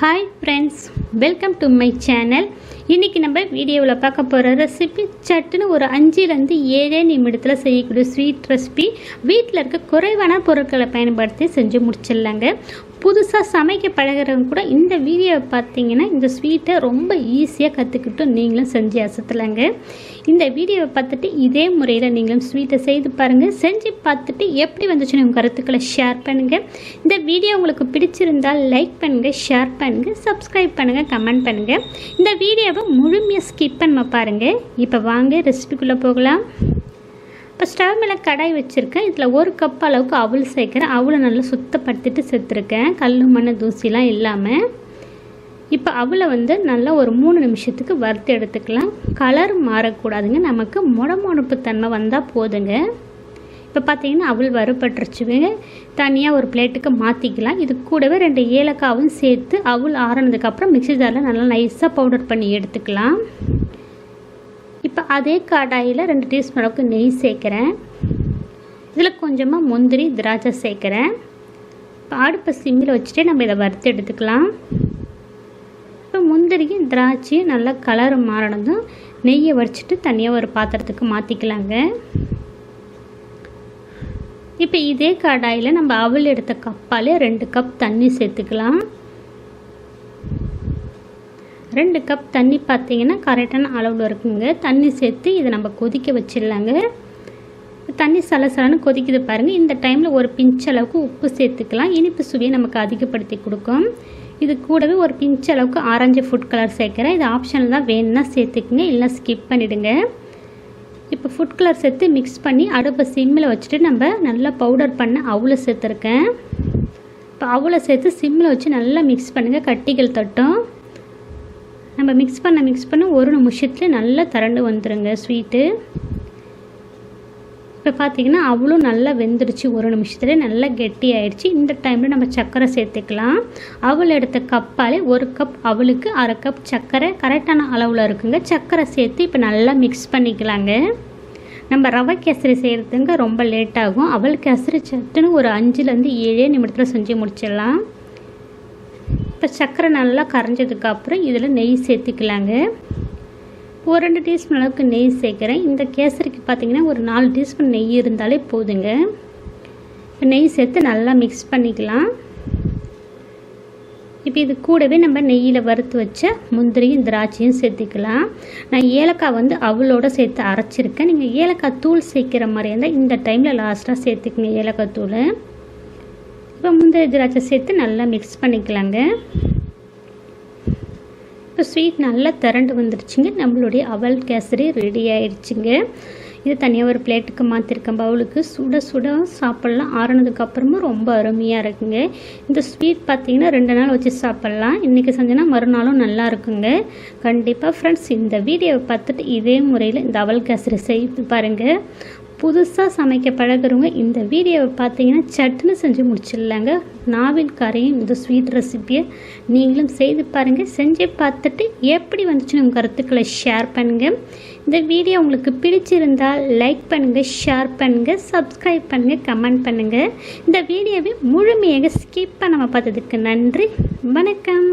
Hi friends welcome to my channel இன்றைக்கி நம்ம வீடியோவில் பார்க்க போகிற ரெசிபி சட்டுன்னு ஒரு அஞ்சுலேருந்து ஏழே நிமிடத்தில் செய்யக்கூடிய ஸ்வீட் ரெசிபி வீட்டில் இருக்க குறைவான பொருட்களை பயன்படுத்தி செஞ்சு முடிச்சிடலாங்க. புதுசாக சமைக்க பழகிறவங்க கூட இந்த வீடியோவை பார்த்தீங்கன்னா இந்த ஸ்வீட்டை ரொம்ப ஈஸியாக கற்றுக்கிட்டு நீங்களும் செஞ்சு அசத்தலாங்க. இந்த வீடியோவை பார்த்துட்டு இதே முறையில் நீங்களும் ஸ்வீட்டை செய்து பாருங்கள் செஞ்சு பார்த்துட்டு எப்படி வந்துச்சுன்னு உங்கள் கருத்துக்களை ஷேர் பண்ணுங்கள் இந்த வீடியோ உங்களுக்கு பிடிச்சிருந்தால் லைக் பண்ணுங்கள் ஷேர் பண்ணுங்கள் சப்ஸ்கிரைப் பண்ணுங்கள் கமெண்ட் பண்ணுங்கள் இந்த வீடியோவை முழுமையாக ஸ்கிப் பண்ண பாருங்கள் இப்போ வாங்க ரெசிபிக்குள்ளே போகலாம். இப்போ ஸ்டவ் மேலே கடாய் வச்சுருக்கேன். இதில் ஒரு கப் அளவுக்கு அவள் சேர்க்குறேன். அவளை நல்லா சுத்தப்படுத்திட்டு சேர்த்துருக்கேன் கல் மண் தூசிலாம் இல்லாமல் இப்போ அவளை வந்து நல்லா ஒரு மூணு நிமிஷத்துக்கு வறுத்து எடுத்துக்கலாம். கலர் மாறக்கூடாதுங்க. நமக்கு முடமுடப்பு தன்மை வந்தால் போதுங்க. இப்போ பார்த்தீங்கன்னா அவள் வறுபட்டுருச்சுங்க. தனியாக ஒரு பிளேட்டுக்கு மாற்றிக்கலாம் இது கூடவே ரெண்டு ஏலக்காவும் சேர்த்து அவள் ஆறினதுக்கப்புறம் மிக்ஸி ஜாரில் நல்லா நைஸாக பவுடர் பண்ணி எடுத்துக்கலாம். அதே கடாயில் ரெண்டு டீஸ்பூன் அளவுக்கு நெய் சேர்க்குறேன். இதில் கொஞ்சமாக முந்திரி திராட்சை சேர்க்குறேன். இப்போ அடுப்பை சிம்மில் வச்சுட்டு நம்ம இதை வறுத்து எடுத்துக்கலாம். இப்போ முந்திரியும் திராட்சையும் நல்லா கலர் மாறினதும் நெய்யை வடிச்சிட்டு தனியாக ஒரு பாத்திரத்துக்கு மாற்றிக்கலாங்க இப்போ இதே கடாயில் நம்ம அவல் எடுத்த கப்பாலே ரெண்டு கப் தண்ணி சேர்த்துக்கலாம். ரெண்டு கப் தண்ணி பார்த்தீங்கன்னா கரெக்டான அளவில் இருக்குங்க. தண்ணி சேர்த்து இதை நம்ம கொதிக்க வச்சிடலாங்க. தண்ணி சலசலன்னு கொதிக்குது பாருங்கள் இந்த டைமில் ஒரு பிஞ்ச் அளவுக்கு உப்பு சேர்த்துக்கலாம். இனிப்பு சுவையை நமக்கு அதிகப்படுத்தி கொடுக்கும். இது கூடவே ஒரு பிஞ்ச் அளவுக்கு ஆரஞ்சு ஃபுட் கலர் சேர்க்குறேன். இது ஆப்ஷனில் தான். வேணும்னா சேர்த்துக்குங்க. இல்லை ஸ்கிப் பண்ணிவிடுங்க இப்போ ஃபுட் கலர் சேர்த்து மிக்ஸ் பண்ணி அடுப்பை சிம்மில் வச்சுட்டு நம்ம நல்லா பவுடர் பண்ண அவ்வளோ சேர்த்துருக்கேன். இப்போ அவ்வளோ சேர்த்து சிம்மில் வச்சு நல்லா மிக்ஸ் பண்ணுங்கள் கட்டிகள் தட்டும். நம்ம மிக்ஸ் பண்ண மிக்ஸ் பண்ண ஒரு நிமிஷத்தில் நல்லா திரண்டு வந்துடுங்க ஸ்வீட்டு இப்போ பார்த்தீங்கன்னா அவ்வளோ நல்லா வெந்துடுச்சு ஒரு நிமிஷத்துல நல்லா கெட்டி ஆயிடுச்சு. இந்த டைமில் நம்ம சர்க்கரை சேர்த்துக்கலாம். அவள் எடுத்த கப்பாலே ஒரு கப் அவளுக்கு அரை கப் சர்க்கரை கரெக்டான அளவில் இருக்குங்க. சர்க்கரை சேர்த்து இப்போ நல்லா மிக்ஸ் பண்ணிக்கலாங்க. நம்ம ரவை கேசரி செய்கிறதுங்க ரொம்ப லேட் ஆகும். அவள் கேசரி சட்டுன்னு ஒரு அஞ்சுலேருந்து ஏழே நிமிடத்தில் செஞ்சு முடிச்சிடலாம். இப்போ சர்க்கரை நல்லா கரைஞ்சதுக்கப்புறம் இதில் நெய் சேர்த்துக்கலாங்க. ஒரு ரெண்டு டீஸ்பூன் அளவுக்கு நெய் சேர்க்குறேன். இந்த கேசரிக்கு பார்த்திங்கன்னா ஒரு நாலு டீஸ்பூன் நெய் இருந்தாலே போதுங்க. இப்போ நெய் சேர்த்து நல்லா மிக்ஸ் பண்ணிக்கலாம். இப்போ இது கூடவே நம்ம நெய்யில் வறுத்து வச்ச முந்திரியும் திராட்சையும் சேர்த்துக்கலாம். நான் ஏலக்காய் வந்து அவளோட சேர்த்து அரைச்சிருக்கேன். நீங்கள் ஏலக்காய் தூள் சேர்க்குற மாதிரி இருந்தால் இந்த டைமில் லாஸ்ட்டாக சேர்த்துக்குங்க ஏலக்காய் தூள். இப்போ முந்திரி திராட்சை சேர்த்து நல்லா மிக்ஸ் பண்ணிக்கலாங்க. இப்போ ஸ்வீட் நல்லா திரண்டு வந்துருச்சுங்க. நம்மளுடைய அவல் கேசரி ரெடி ஆயிடுச்சுங்க இது தனியாக ஒரு பிளேட்டுக்கு மாற்றிருக்கேன் பவுலுக்கு சுட சுட சாப்பிட்லாம். ஆறுனதுக்கப்புறமும் ரொம்ப அருமையாக இருக்குங்க. இந்த ஸ்வீட் பார்த்திங்கன்னா ரெண்டு நாள் வச்சு சாப்பிட்லாம். இன்றைக்கி செஞ்சோன்னா மறுநாளும் நல்லா இருக்குங்க. கண்டிப்பாக ஃப்ரெண்ட்ஸ் இந்த வீடியோவை பார்த்துட்டு இதே முறையில் இந்த அவல் கேசரி செய்து பாருங்கள் புதுசாக சமைக்க பழகிறவங்க இந்த வீடியோவை பார்த்தீங்கன்னா சட்டுன்னு செஞ்சு முடிச்சிடலாங்க. நாவில் கரையும் இந்த ஸ்வீட் ரெசிப்பியை நீங்களும் செய்து பாருங்கள் செஞ்சு பார்த்துட்டு எப்படி வந்துச்சுன்னு உங்கள் கருத்துக்களை ஷேர் பண்ணுங்கள் இந்த வீடியோ உங்களுக்கு பிடிச்சிருந்தால் லைக் பண்ணுங்கள் ஷேர் பண்ணுங்கள் சப்ஸ்கிரைப் பண்ணுங்கள் கமெண்ட் பண்ணுங்கள் இந்த வீடியோவை முழுமையாக ஸ்கிப் பண்ணாமல் பார்த்ததுக்கு நன்றி. வணக்கம்.